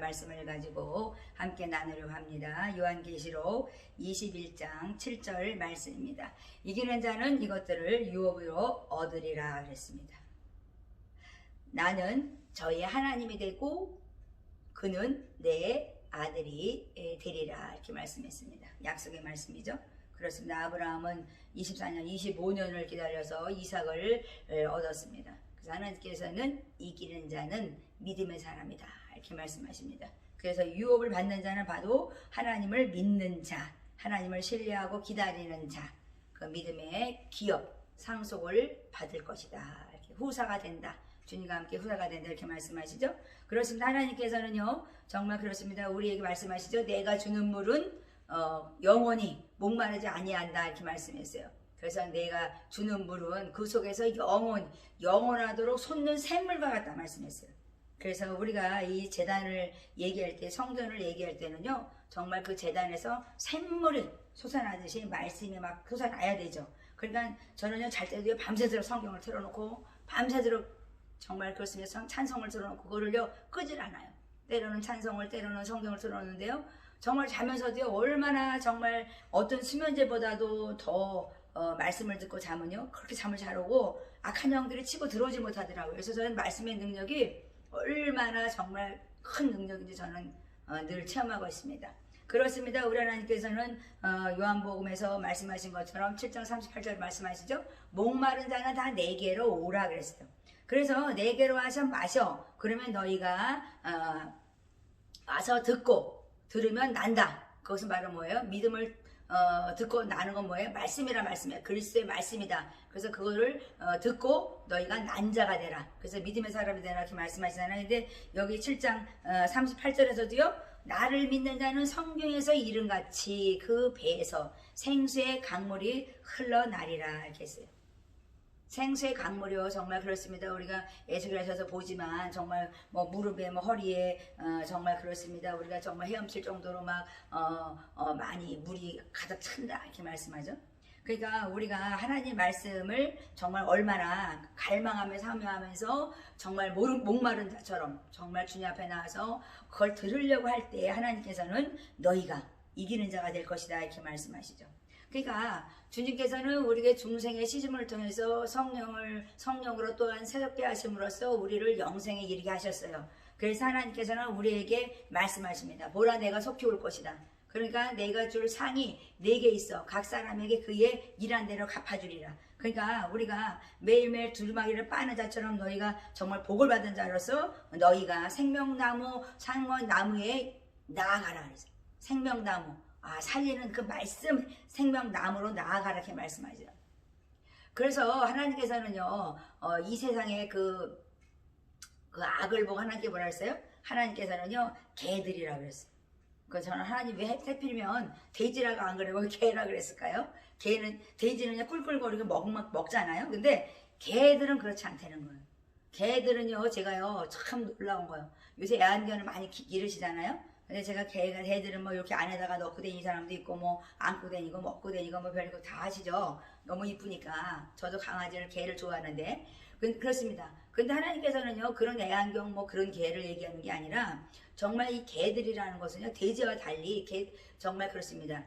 말씀을 가지고 함께 나누려고 합니다. 요한계시록 21장 7절 말씀입니다. 이기는 자는 이것들을 유업으로 얻으리라 그랬습니다. 나는 저희 하나님이 되고 그는 내 아들이 되리라 이렇게 말씀했습니다. 약속의 말씀이죠. 그렇습니다. 아브라함은 24년, 25년을 기다려서 이삭을 얻었습니다. 하나님께서는 이기는 자는 믿음의 사람이다 이렇게 말씀하십니다. 그래서 유업을 받는 자는 봐도 하나님을 믿는 자, 하나님을 신뢰하고 기다리는 자, 그 믿음의 기업, 상속을 받을 것이다. 이렇게 후사가 된다. 주님과 함께 후사가 된다 이렇게 말씀하시죠. 그렇습니다. 하나님께서는요 정말 그렇습니다. 우리에게 말씀하시죠. 내가 주는 물은 어, 영원히 목마르지 아니한다 이렇게 말씀했어요. 그래서 내가 주는 물은 그 속에서 영원 영원하도록 솟는 샘물과 같다 말씀했어요. 그래서 우리가 이 재단을 얘기할 때 성전을 얘기할 때는요 정말 그 재단에서 샘물이 솟아나듯이 말씀이 막 솟아나야 되죠. 그러니까 저는요 잘 때도 밤새도록 성경을 틀어놓고 밤새도록 정말 그렇습니다. 찬성을 틀어놓고 그거를요 끄질 않아요. 때로는 찬성을 때로는 성경을 틀어놓는데요. 정말 자면서도요 얼마나 정말 어떤 수면제보다도 더 어, 말씀을 듣고 자면요 그렇게 잠을 잘 오고 악한 영들이 치고 들어오지 못하더라고요. 그래서 저는 말씀의 능력이 얼마나 정말 큰 능력인지 저는 어, 늘 체험하고 있습니다. 그렇습니다. 우리 하나님께서는 어, 요한복음에서 말씀하신 것처럼 7장 38절 말씀하시죠. 목마른 자는 다 내게로 오라 그랬어요. 그래서 내게로 와서 마셔. 그러면 너희가 어, 와서 듣고 들으면 난다. 그것은 바로 뭐예요? 믿음을 어, 듣고 나는 건 뭐예요? 말씀이라 말씀이야. 그리스도의 말씀이다. 그래서 그거를 어, 듣고 너희가 난자가 되라. 그래서 믿음의 사람이 되라 이렇게 말씀하시잖아요. 근데 여기 7장 어, 38절에서도요. 나를 믿는 자는 성경에서 이름같이 그 배에서 생수의 강물이 흘러나리라 이렇게 했어요. 생수의 강물이요 정말 그렇습니다. 우리가 예측을 하셔서 보지만 정말 뭐 무릎에 뭐 허리에 어, 정말 그렇습니다. 우리가 정말 헤엄칠 정도로 막 어, 어, 많이 물이 가득 찬다 이렇게 말씀하죠. 그러니까 우리가 하나님 말씀을 정말 얼마나 갈망하며 사모하면서 정말 목마른 자처럼 정말 주님 앞에 나와서 그걸 들으려고 할 때 하나님께서는 너희가 이기는 자가 될 것이다 이렇게 말씀하시죠. 그러니까 주님께서는 우리에게 중생의 시즘을 통해서 성령을 성령으로 또한 새롭게 하심으로써 우리를 영생에 이르게 하셨어요. 그래서 하나님께서는 우리에게 말씀하십니다. 보라 내가 속히 올 것이다. 그러니까 내가 줄 상이 네 개 있어. 각 사람에게 그의 일한 대로 갚아주리라. 그러니까 우리가 매일매일 두루마기를 빠는 자처럼 너희가 정말 복을 받은 자로서 너희가 생명나무 상원 나무에 나아가라 그랬어요. 생명나무 아, 살리는 그 말씀 생명나무로 나아가라 이렇게 말씀하죠. 그래서 하나님께서는요, 어, 이 세상에 그, 그 악을 보고 하나님께 뭐라 했어요? 하나님께서는요, 개들이라 그랬어요. 그 저는 하나님 왜 해필이면 돼지라고 안 그래고 개라 그랬을까요? 개는 돼지는 꿀꿀거리고 먹, 먹, 먹잖아요. 근데 개들은 그렇지 않다는 거예요. 개들은요, 제가요, 참 놀라운 거예요. 요새 애완견을 많이 기르시잖아요. 근데 제가 개가 개들은 뭐 이렇게 안에다가 넣고 다니는 사람도 있고 뭐 안고 다니고 먹고 다니고 뭐 별거 다 하시죠. 너무 이쁘니까 저도 강아지를 개를 좋아하는데 그, 그렇습니다. 근데 하나님께서는요 그런 애완경 뭐 그런 개를 얘기하는 게 아니라 정말 이 개들이라는 것은요 돼지와 달리 개 정말 그렇습니다.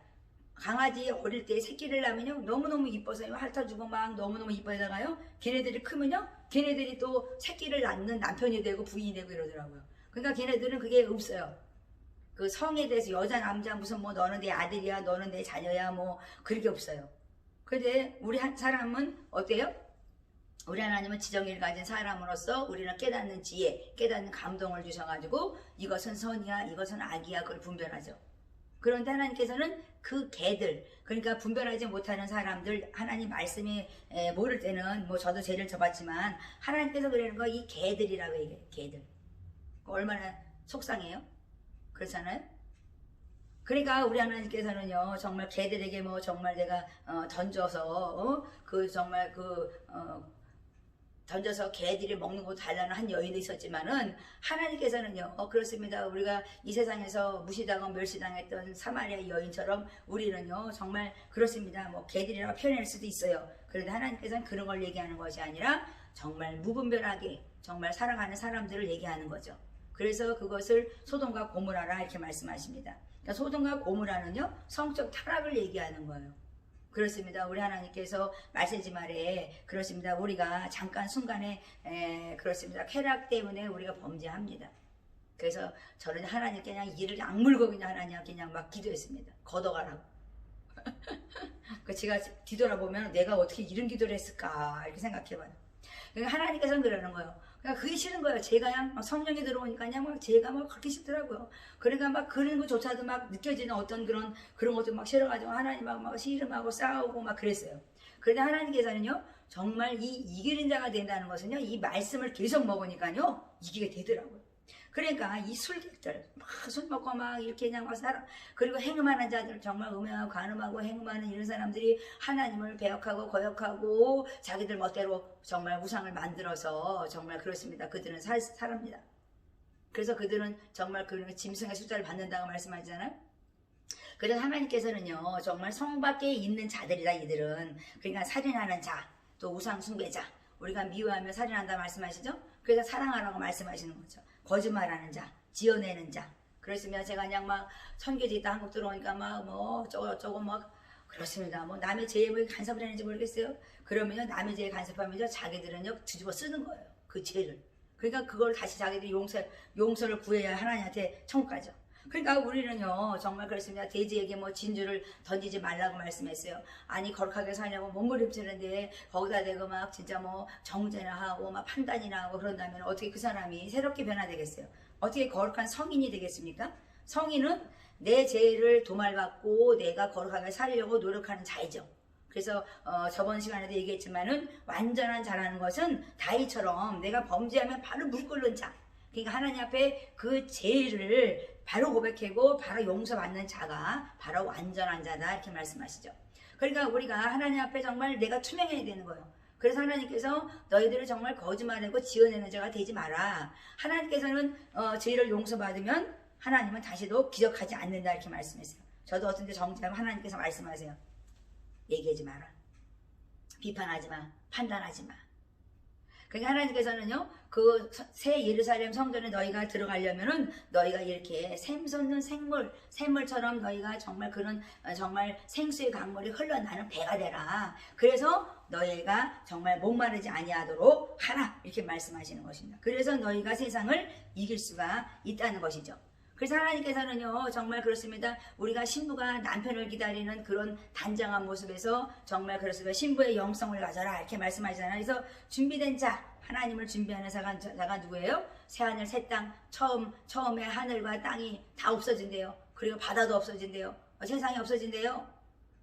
강아지 어릴 때 새끼를 낳으면요 너무너무 이뻐서 핥아주고 막 너무너무 이뻐하다가요 걔네들이 크면요 걔네들이 또 새끼를 낳는 남편이 되고 부인이 되고 이러더라고요. 그러니까 걔네들은 그게 없어요. 그 성에 대해서 여자 남자 무슨 뭐 너는 내 아들이야 너는 내 자녀야 뭐 그렇게 없어요. 근데 우리 한 사람은 어때요? 우리 하나님은 지정의를 가진 사람으로서 우리는 깨닫는 지혜, 깨닫는 감동을 주셔가지고 이것은 선이야, 이것은 악이야, 그걸 분별하죠. 그런데 하나님께서는 그 개들, 그러니까 분별하지 못하는 사람들, 하나님 말씀이 모를 때는 뭐 저도 죄를 져봤지만 하나님께서 그러는 거 이 개들이라고 얘기해요. 개들. 얼마나 속상해요? 그렇잖아요? 그러니까 우리 하나님께서는요 정말 개들에게 뭐 정말 내가 어, 던져서 어? 그 정말 그 어, 던져서 개들이 먹는 거 달라는 한 여인도 있었지만은 하나님께서는요 어, 그렇습니다 우리가 이 세상에서 무시당하고 멸시당했던 사마리아 여인처럼 우리는요 정말 그렇습니다 뭐 개들이라고 표현할 수도 있어요 그런데 하나님께서는 그런 걸 얘기하는 것이 아니라 정말 무분별하게 정말 살아가는 사람들을 얘기하는 거죠 그래서 그것을 소돔과 고무라라 이렇게 말씀하십니다. 그러니까 소돔과 고무라는요 성적 타락을 얘기하는 거예요. 그렇습니다. 우리 하나님께서 말세지 말에 그렇습니다. 우리가 잠깐 순간에 에, 그렇습니다. 쾌락 때문에 우리가 범죄합니다. 그래서 저는 하나님께 그냥 이를 악물고 그냥 하나님 그냥 막 기도했습니다. 걷어가라고. 그 제가 뒤돌아보면 내가 어떻게 이런 기도를 했을까 이렇게 생각해봐요. 그러니까 하나님께서는 그러는 거예요. 그러니까 그게 싫은 거예요. 제가 그냥 막 성령이 들어오니까 그냥 막 제가 막 그렇게 싫더라고요. 그러니까 막 그런 것조차도 막 느껴지는 어떤 그런 그런 것도 막 싫어가지고 하나님하고 막 씨름하고 싸우고 막 그랬어요. 그런데 하나님께서는요 정말 이 이기는 자가 된다는 것은요 이 말씀을 계속 먹으니까요 이기게 되더라고요. 그러니까 이 술객들 막 술 먹고 막 이렇게 그냥 막 살아 그리고 행음하는 자들 정말 음행하고 간음하고 행음하는 이런 사람들이 하나님을 배역하고 거역하고 자기들 멋대로 정말 우상을 만들어서 정말 그렇습니다. 그들은 살, 살합니다. 그래서 그들은 정말 그 짐승의 숫자를 받는다고 말씀하잖아요. 그래서 하나님께서는요 정말 성 밖에 있는 자들이다 이들은 그러니까 살인하는 자 또 우상 숭배자 우리가 미워하며 살인한다 말씀하시죠 그래서 사랑하라고 말씀하시는 거죠 거짓말하는 자 지어내는 자. 그랬으면 제가 그냥 막 선교지 있다 한국 들어오니까 막 뭐 저거 저거 막 그렇습니다. 뭐 남의 죄에 뭐 간섭을 했는지 모르겠어요. 그러면요 남의 죄에 간섭하면서 자기들은요 뒤집어 쓰는 거예요. 그 죄를. 그러니까 그걸 다시 자기들이 용서 용서를 구해야 하나님한테 천국 가죠 그러니까 우리는요 정말 그렇습니다. 돼지에게 뭐 진주를 던지지 말라고 말씀했어요. 아니 거룩하게 살려고 몸부림치는데 거기다 대고 막 진짜 뭐 정죄나 하고 막 판단이나 하고 그런다면 어떻게 그 사람이 새롭게 변화되겠어요? 어떻게 거룩한 성인이 되겠습니까? 성인은 내 죄를 도말받고 내가 거룩하게 살려고 노력하는 자이죠. 그래서 어, 저번 시간에도 얘기했지만은 완전한 자라는 것은 다이처럼 내가 범죄하면 바로 물 끓는 자. 그러니까 하나님 앞에 그 죄를 바로 고백하고 바로 용서받는 자가 바로 완전한 자다 이렇게 말씀하시죠. 그러니까 우리가 하나님 앞에 정말 내가 투명해야 되는 거예요. 그래서 하나님께서 너희들을 정말 거짓말하고 지어내는 자가 되지 마라. 하나님께서는 어, 죄를 용서받으면 하나님은 다시도 기적하지 않는다 이렇게 말씀했어요. 저도 어떤 때 정죄하면 하나님께서 말씀하세요. 얘기하지 마라. 비판하지 마. 판단하지 마. 그러니까 하나님께서는요, 그 새 예루살렘 성전에 너희가 들어가려면은 너희가 이렇게 샘솟는 생물, 샘물처럼 너희가 정말 그런 어, 정말 생수의 강물이 흘러나는 배가 되라. 그래서 너희가 정말 목마르지 아니하도록 하라 이렇게 말씀하시는 것입니다. 그래서 너희가 세상을 이길 수가 있다는 것이죠. 그래서 하나님께서는요 정말 그렇습니다. 우리가 신부가 남편을 기다리는 그런 단장한 모습에서 정말 그렇습니다. 신부의 영성을 가져라 이렇게 말씀하시잖아요. 그래서 준비된 자 하나님을 준비하는 자가, 자가 누구예요? 새 하늘 새 땅 처음 처음에 하늘과 땅이 다 없어진대요. 그리고 바다도 없어진대요. 어, 세상이 없어진대요.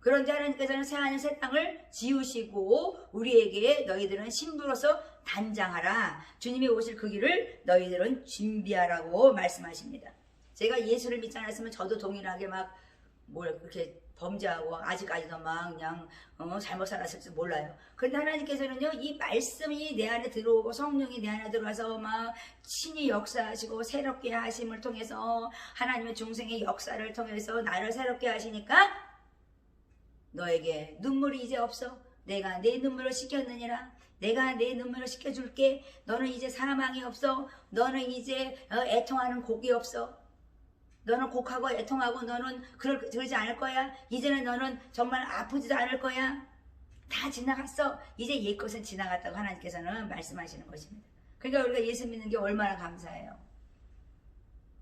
그런데 하나님께서는 새 하늘 새 땅을 지으시고 우리에게 너희들은 신부로서 단장하라. 주님이 오실 그 길을 너희들은 준비하라고 말씀하십니다. 제가 예수를 믿지 않았으면 저도 동일하게 막 뭘 그렇게 범죄하고 아직까지도 막 그냥 어, 잘못 살았을지 몰라요. 그런데 하나님께서는요 이 말씀이 내 안에 들어오고 성령이 내 안에 들어가서 막 신이 역사하시고 새롭게 하심을 통해서 하나님의 중생의 역사를 통해서 나를 새롭게 하시니까 너에게 눈물이 이제 없어. 내가 내 눈물을 씻겼느니라. 내가 내 눈물을 씻겨줄게. 너는 이제 사망이 없어. 너는 이제 어, 애통하는 곡이 없어. 너는 곡하고 애통하고 너는 그럴, 그러지 않을 거야. 이제는 너는 정말 아프지도 않을 거야. 다 지나갔어. 이제 옛 것은 지나갔다고 하나님께서는 말씀하시는 것입니다. 그러니까 우리가 예수 믿는 게 얼마나 감사해요.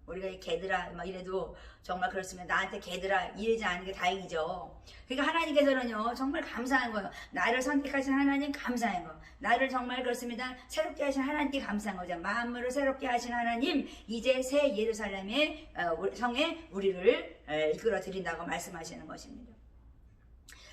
우리가 이 개들아 막 이래도 정말 그렇으면 나한테 개들아 이러지 않은 게 다행이죠. 그러니까 하나님께서는요 정말 감사한 거예요. 나를 선택하신 하나님 감사한 거. 나를 정말 그렇습니다. 새롭게 하신 하나님께 감사한 거죠. 마음을 새롭게 하신 하나님 이제 새 예루살렘의 어, 성에 우리를 이끌어 드린다고 말씀하시는 것입니다.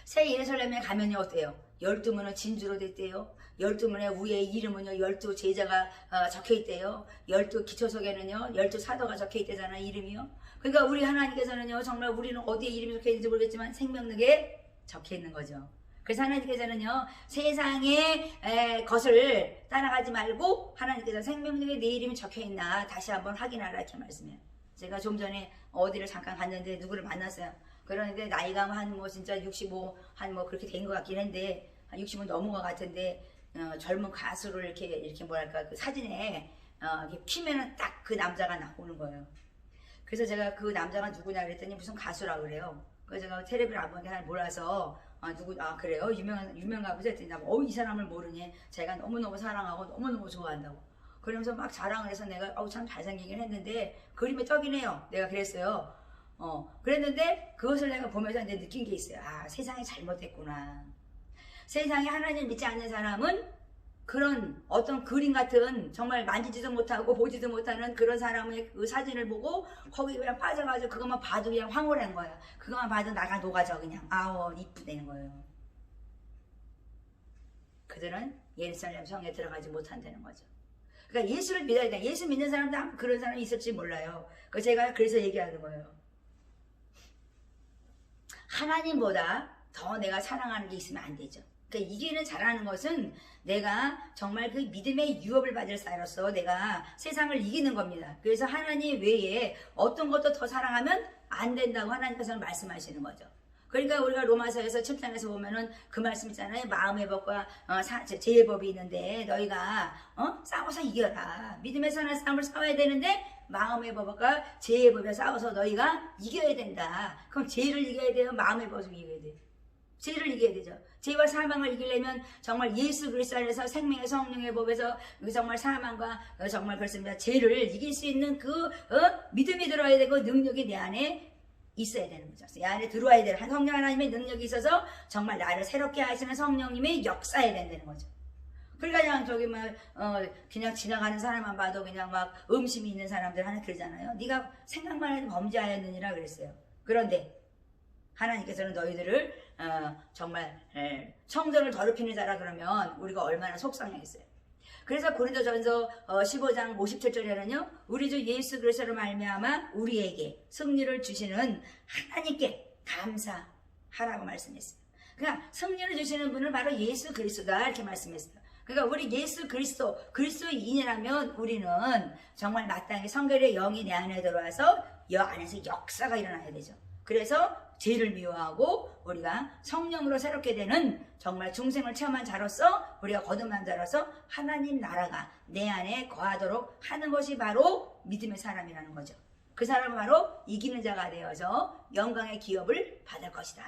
새 예루살렘에 가면요 어때요? 열두 문은 진주로 됐대요. 열두 문의 위에 이름은요 열두 제자가 어, 적혀 있대요. 열두 기초석에는요 열두 사도가 적혀 있대잖아 이름이요. 그러니까 우리 하나님께서는요 정말 우리는 어디에 이름이 적혀 있는지 모르겠지만 생명력에 적혀 있는 거죠. 그래서 하나님께서는요 세상의 에, 것을 따라가지 말고 하나님께서 생명력에 내 이름이 적혀 있나 다시 한번 확인하라 이렇게 말씀해요. 제가 좀 전에 어디를 잠깐 갔는데 누구를 만났어요. 그러는데 나이가 한 뭐 진짜 65 한 뭐 그렇게 된 것 같긴 한데 한 60은 넘은 것 같은데 어, 젊은 가수를 이렇게 이렇게 뭐랄까 그 사진에 어, 키면은 딱 그 남자가 나오는 거예요. 그래서 제가 그 남자가 누구냐 그랬더니 무슨 가수라 그래요. 그래서 제가 텔레비를 안 보니까 잘 몰라서 아 누구 아 그래요 유명한 유명가 보자 했더니 어이 사람을 모르니 제가 너무 너무 사랑하고 너무 너무 좋아한다고. 그러면서 막 자랑을 해서 내가 어우 참 잘생기긴 했는데 그림에 떡이네요 내가 그랬어요. 어 그랬는데 그것을 내가 보면서 이제 느낀 게 있어요. 아 세상이 잘못됐구나. 세상에 하나님 믿지 않는 사람은 그런 어떤 그림 같은 정말 만지지도 못하고 보지도 못하는 그런 사람의 그 사진을 보고 거기 그냥 빠져가지고 그것만 봐도 그냥 황홀한 거야. 그것만 봐도 나가 녹아져 그냥 아우 이쁘다는 거예요. 그들은 예루살렘 성에 들어가지 못한다는 거죠. 그러니까 예수를 믿어야 돼. 예수 믿는 사람도 아마 그런 사람이 있을지 몰라요. 그 제가 그래서 얘기하는 거예요. 하나님보다 더 내가 사랑하는 게 있으면 안 되죠. 그러니까 이기는 잘하는 것은 내가 정말 그 믿음의 유업을 받을 사로서 내가 세상을 이기는 겁니다. 그래서 하나님 외에 어떤 것도 더 사랑하면 안 된다고 하나님께서는 말씀하시는 거죠. 그러니까 우리가 로마서에서 7장에서 보면은 그 말씀 있잖아요. 마음의 법과 어, 사, 제- 제의 법이 있는데 너희가 어? 싸워서 이겨라. 믿음의 선한 싸움을 싸워야 되는데 마음의 법과 제의 법에 싸워서 너희가 이겨야 된다. 그럼 죄를 이겨야 돼요. 마음의 법을 이겨야 돼요. 죄를 이겨야 되죠. 죄와 사망을 이기려면 정말 예수 그리스도 안에서 생명의 성령의 법에서 그 정말 사망과 어, 정말 그렇습니다. 죄를 이길 수 있는 그 어? 믿음이 들어야 되고 능력이 내 안에 있어야 되는 거죠. 내 안에 들어와야 되는 한 성령 하나님의 능력이 있어서 정말 나를 새롭게 하시는 성령님의 역사에 된다는 거죠. 그러니까 저기 뭐 어, 그냥 지나가는 사람만 봐도 그냥 막 음심이 있는 사람들 하나 그러잖아요. 네가 생각만 해도 범죄하였느니라 그랬어요. 그런데 하나님께서는 너희들을 어, 정말 에, 성전을 더럽히는 자라 그러면 우리가 얼마나 속상하겠어요. 그래서 고린도전서 어, 15장 57절에는요. 우리 주 예수 그리스도로 말미암아 우리에게 승리를 주시는 하나님께 감사하라고 말씀했어요. 그러니까 승리를 주시는 분은 바로 예수 그리스도다 이렇게 말씀했어요. 그러니까 우리 예수 그리스도 그리스도인이라면 우리는 정말 마땅히 성결의 영이 내 안에 들어와서 여 안에서 역사가 일어나야 되죠. 그래서 죄를 미워하고 우리가 성령으로 새롭게 되는 정말 중생을 체험한 자로서 우리가 거듭난 자로서 하나님 나라가 내 안에 거하도록 하는 것이 바로 믿음의 사람이라는 거죠. 그 사람은 바로 이기는 자가 되어서 영광의 기업을 받을 것이다.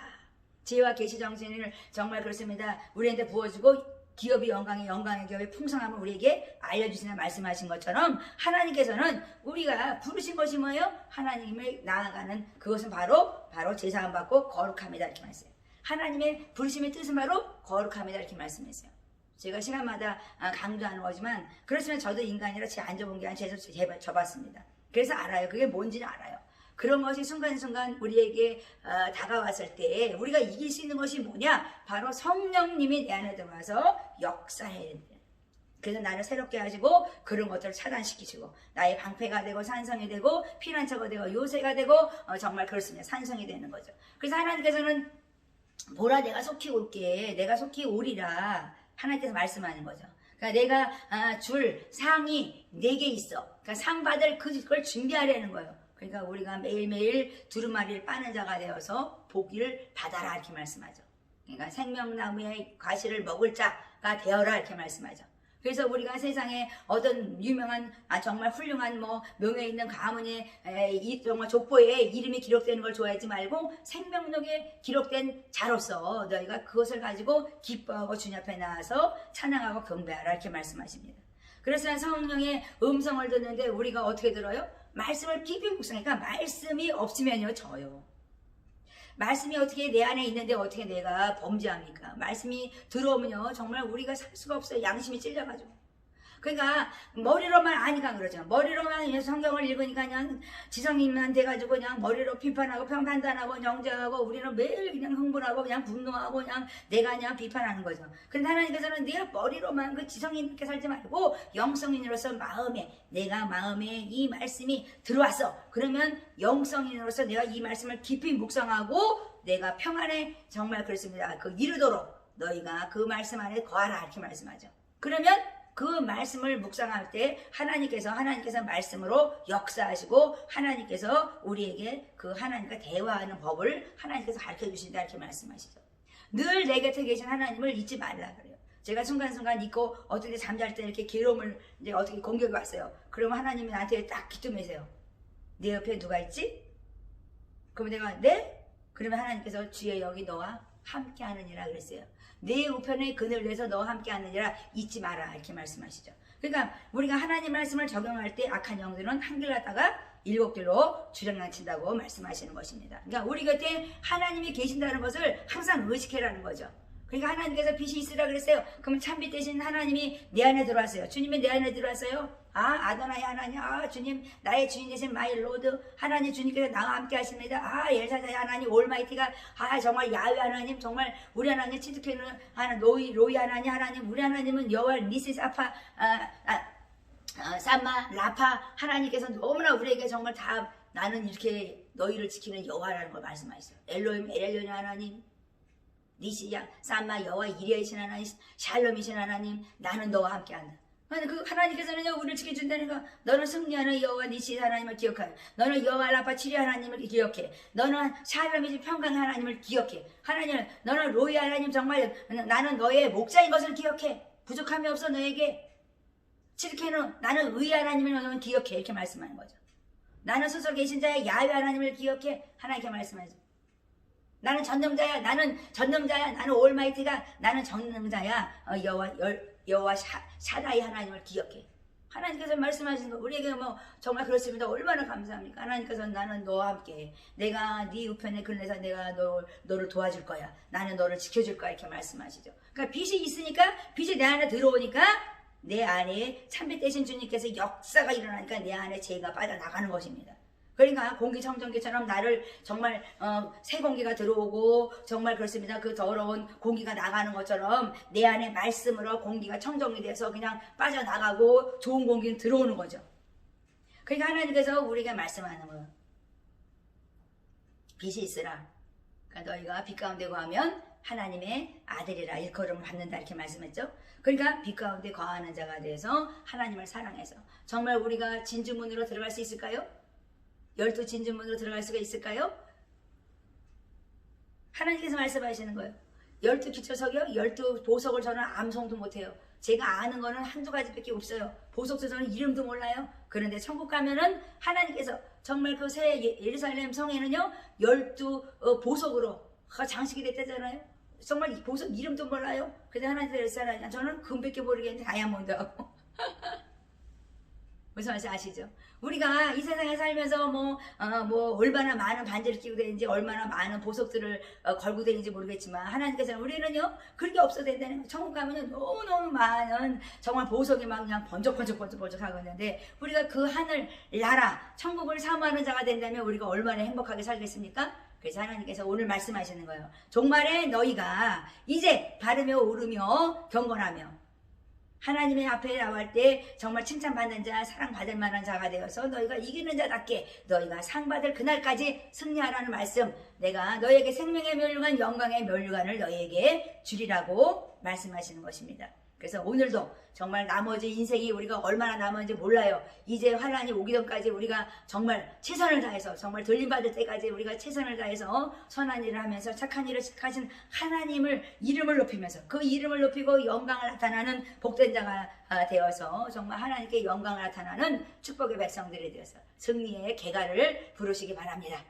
지혜와 계시 정신을 정말 그렇습니다. 우리한테 부어주고 기업이 영광의 영광의 기업의 풍성함을 우리에게 알려주시는 말씀하신 것처럼 하나님께서는 우리가 부르신 것이 뭐예요? 하나님을 나아가는 그것은 바로 바로 제사함 받고 거룩합니다 이렇게 말했어요. 하나님의 부르심의 뜻은 바로 거룩합니다 이렇게 말씀했어요. 제가 시간마다 아, 강조하는 거지만 그렇지만 저도 인간이라 제 앉아본 게 아니라 제가 접었습니다. 그래서 알아요. 그게 뭔지는 알아요. 그런 것이 순간순간 우리에게 어, 다가왔을 때 우리가 이길 수 있는 것이 뭐냐? 바로 성령님이 내 안에 들어와서 역사해야 된다. 그래서 나를 새롭게 하시고 그런 것들을 차단시키시고 나의 방패가 되고 산성이 되고 피난처가 되고 요새가 되고 어, 정말 그렇습니다. 산성이 되는 거죠. 그래서 하나님께서는 보라 내가 속히 올게 내가 속히 오리라 하나님께서 말씀하는 거죠. 그러니까 내가 아, 줄 상이 네 개 있어. 그러니까 상 받을 그걸 준비하려는 거예요. 그러니까 우리가 매일매일 두루마리를 빠는 자가 되어서 복을 받아라 이렇게 말씀하죠. 그러니까 생명나무의 과실을 먹을 자가 되어라 이렇게 말씀하죠. 그래서 우리가 세상에 어떤 유명한 아 정말 훌륭한 뭐 명예 있는 가문의 에, 이 정말 족보에 이름이 기록되는 걸 좋아하지 말고 생명록에 기록된 자로서 너희가 그것을 가지고 기뻐하고 주님 앞에 나와서 찬양하고 경배하라 이렇게 말씀하십니다. 그래서 성령의 음성을 듣는데 우리가 어떻게 들어요? 말씀을 깊이 묵상하니까 말씀이 없으면요 져요. 말씀이 어떻게 내 안에 있는데 어떻게 내가 범죄합니까? 말씀이 들어오면요 정말 우리가 살 수가 없어요. 양심이 찔려가지고. 그러니까 머리로만 아니까 그러죠. 머리로만 그냥 성경을 읽으니까 그냥 지성님한테 가지고 그냥 머리로 비판하고 평판단하고 영정하고 우리는 매일 그냥 흥분하고 그냥 분노하고 그냥 내가 그냥 비판하는 거죠. 근데 하나님께서는 네가 머리로만 그 지성인께 살지 말고 영성인으로서 마음에 내가 마음에 이 말씀이 들어왔어. 그러면 영성인으로서 내가 이 말씀을 깊이 묵상하고 내가 평안에 정말 그렇습니다. 그 이르도록 너희가 그 말씀 안에 거하라 이렇게 말씀하죠. 그러면 그 말씀을 묵상할 때 하나님께서 하나님께서 말씀으로 역사하시고 하나님께서 우리에게 그 하나님과 대화하는 법을 하나님께서 가르쳐 주신다 이렇게 말씀하시죠. 늘 내 곁에 계신 하나님을 잊지 말라 그래요. 제가 순간순간 있고 어떻게 잠잘 때 이렇게 괴로움을 이제 어떻게 공격이 왔어요. 그러면 하나님이 나한테 딱 기뜸해세요. 내 옆에 누가 있지? 그러면 내가 네? 그러면 하나님께서 주여 여기 너와 함께 하느니라 그랬어요. 내 우편에 그늘 내서 너와 함께 하느니라 잊지 마라 이렇게 말씀하시죠. 그러니까 우리가 하나님 말씀을 적용할 때 악한 영들은 한길 갔다가 일곱 길로 주량랑친다고 말씀하시는 것입니다. 그러니까 우리 곁에 하나님이 계신다는 것을 항상 의식해라는 거죠. 그러니까 하나님께서 빛이 있으라 그랬어요. 그럼 참빛 대신 하나님이 내 안에 들어왔어요. 주님이 내 안에 들어왔어요. 아 아도나이 하나님, 아 주님 나의 주인 되신 마이 로드 하나님 주님께서 나와 함께 하십니다. 아 엘사자의 하나님 올마이티가 아 정말 야외 하나님 정말 우리 하나님 치드케는 하나 로이 로이 하나님 하나님 우리 하나님은 여호와 니시 사파 아, 아, 아, 삼마 라파 하나님께서 너무나 우리에게 정말 다 나는 이렇게 너희를 지키는 여호와라는 걸 말씀하셨어요. 엘로임 엘리오니 하나님 니시야 삼마 여호와 이리이신 하나님 샬롬이신 하나님 나는 너와 함께한다. 그 하나님께서는요 우리를 지켜준다는 거 너는 승리하는 여호와 니시 하나님을 기억하여. 너는 여호와 라파 치리 하나님을 기억해. 너는 샬롬이신 평강 하나님을 기억해. 하나님 너는 로이 하나님 정말 나는 너의 목자인 것을 기억해. 부족함이 없어 너에게. 칠케는 나는 의 하나님을 너는 기억해. 이렇게 말씀하는 거죠. 나는 스스로 계신 자의 야외 하나님을 기억해. 하나님께 말씀하죠 나는 전능자야. 나는 전능자야. 나는 올마이트가 나는 전능자야. 어, 여호와 열- 여호와 샤, 샤다이 하나님을 기억해. 하나님께서 말씀하신 거 우리에게 뭐 정말 그렇습니다. 얼마나 감사합니까? 하나님께서 나는 너와 함께 내가 네 우편에 근래서 내가 너, 너를 도와줄 거야. 나는 너를 지켜줄 거야. 이렇게 말씀하시죠. 그러니까 빛이 있으니까 빛이 내 안에 들어오니까 내 안에 참빛 대신 주님께서 역사가 일어나니까 내 안에 죄가 빠져나가는 것입니다. 그러니까 공기청정기처럼 나를 정말 어, 새 공기가 들어오고 정말 그렇습니다. 그 더러운 공기가 나가는 것처럼 내 안에 말씀으로 공기가 청정이 돼서 그냥 빠져나가고 좋은 공기는 들어오는 거죠. 그러니까 하나님께서 우리에게 말씀하는 거예요. 빛이 있으라. 그러니까 너희가 빛 가운데 거하면 하나님의 아들이라 일컬음을 받는다 이렇게 말씀했죠. 그러니까 빛 가운데 거하는 자가 돼서 하나님을 사랑해서 정말 우리가 진주문으로 들어갈 수 있을까요? 열두 진주문으로 들어갈 수가 있을까요? 하나님께서 말씀하시는 거예요. 열두 기초석이요? 열두 보석을 저는 암송도 못해요. 제가 아는 거는 한두 가지밖에 없어요. 보석도 저는 이름도 몰라요. 그런데 천국 가면은 하나님께서 정말 그 새 예루살렘 성에는요, 열두 어, 보석으로 장식이 됐다잖아요. 정말 이 보석 이름도 몰라요. 그래서 하나님께서 열사람 저는 금밖에 모르겠는데 다이아몬드하고. 무슨 말인지 아시죠? 우리가 이 세상에 살면서 뭐, 어, 뭐, 얼마나 많은 반지를 끼고 다니는지, 얼마나 많은 보석들을 어, 걸고 다니는지 모르겠지만, 하나님께서는 우리는요, 그런 게 없어도 된다는 거예요. 천국 가면은 너무너무 많은 정말 보석이 막 그냥 번쩍번쩍 번쩍번쩍 하고 있는데, 우리가 그 하늘, 나라, 천국을 사모하는 자가 된다면 우리가 얼마나 행복하게 살겠습니까? 그래서 하나님께서 오늘 말씀하시는 거예요. 종말에 너희가 이제 바르며 오르며 경건하며 하나님의 앞에 나올 때 정말 칭찬받는 자, 사랑받을 만한 자가 되어서 너희가 이기는 자답게 너희가 상받을 그날까지 승리하라는 말씀. 내가 너희에게 생명의 멸류관, 영광의 멸류관을 너희에게 주리라고 말씀하시는 것입니다. 그래서 오늘도 정말 나머지 인생이 우리가 얼마나 남았는지 몰라요. 이제 환란이 오기 전까지 우리가 정말 최선을 다해서 정말 돌림받을 때까지 우리가 최선을 다해서 선한 일을 하면서 착한 일을 하신 하나님을 이름을 높이면서 그 이름을 높이고 영광을 나타나는 복된 자가 아, 되어서 정말 하나님께 영광을 나타나는 축복의 백성들이 되어서 승리의 개가를 부르시기 바랍니다.